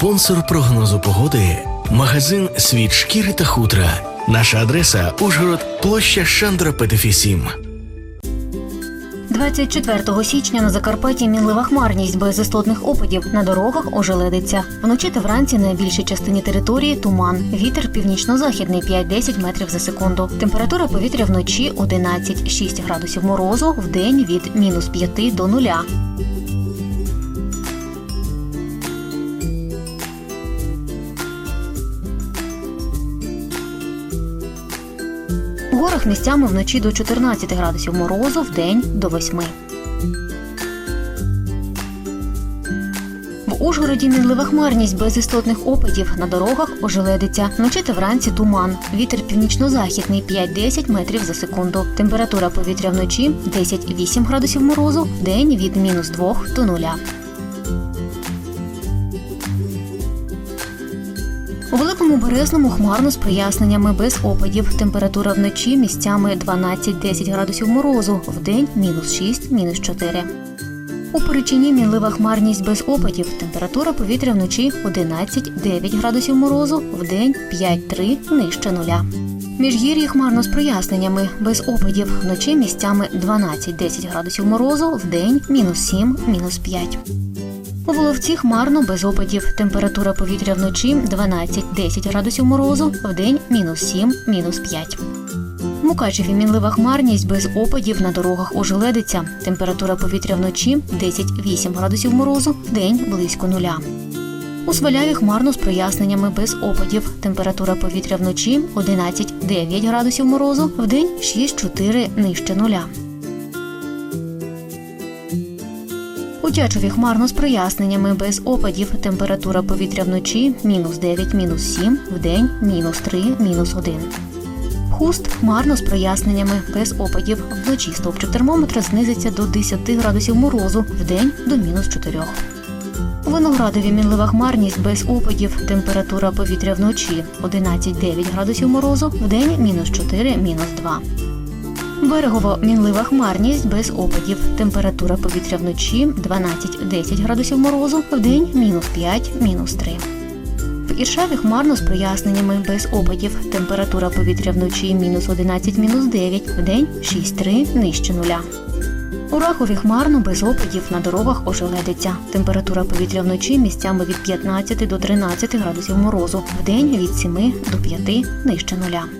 спонсор прогнозу погоди, магазин світ шкіри та хутра. Наша адреса Ужгород, площа Шандра Петефісім, 7. 24 січня на Закарпатті мінлива хмарність без істотних опадів. На дорогах ожеледиться. Вночі та вранці на більшій частині території туман. Вітер північно-західний 5-10 метрів за секунду. Температура повітря вночі 11-6 градусів морозу, в день від мінус 5 до 0. Горах місцями вночі до 14 градусів морозу, в день до 8. В Ужгороді мінлива хмарність без істотних опадів. На дорогах ожеледиться. Вночі та вранці туман. Вітер північно-західний 5-10 метрів за секунду. Температура повітря вночі 10-8 градусів морозу, в день від мінус 2 до 0. У великому березному хмарно з проясненнями без опадів. Температура вночі місцями 12-10 градусів морозу, в день мінус 6, мінус 4. У Перечині мінлива хмарність без опадів. Температура повітря вночі 11-9 градусів морозу, в день 5-3 нижче нуля. Міжгір'ї хмарно з проясненнями без опадів. Вночі місцями 12-10 градусів морозу, в день мінус 7, мінус 5. У Воловці хмарно без опадів. Температура повітря вночі 12-10 градусів морозу, в день мінус 7, мінус 5. В Мукачеві мінлива хмарність без опадів на дорогах ожеледиться. Температура повітря вночі 10-8 градусів морозу, в день близько нуля. У Сваляві хмарно з проясненнями без опадів. Температура повітря вночі 11-9 градусів морозу, в день 6-4 нижче нуля. У хмарно з проясненнями без опадів. Температура повітря вночі мінус 9, мінус 7, в день мінус 3, мінус 1. Хуст хмарно з проясненнями без опадів. Вночі стовпчик термометра знизиться до 10 градусів морозу, в день до мінус 4. У Виноградові мінлива хмарність без опадів. Температура повітря вночі 11-9 градусів морозу, в день мінус 4, мінус 2. Берегово мінлива хмарність без опадів. Температура повітря вночі 12-10 градусів морозу, в день мінус 5, мінус 3. В Іршаві хмарно з проясненнями без опадів. Температура повітря вночі мінус 11, мінус 9, в день 6-3 нижче нуля. У Рахові хмарно без опадів на дорогах ожеледиться. Температура повітря вночі місцями від 15 до 13 градусів морозу, в день від 7 до 5 нижче нуля.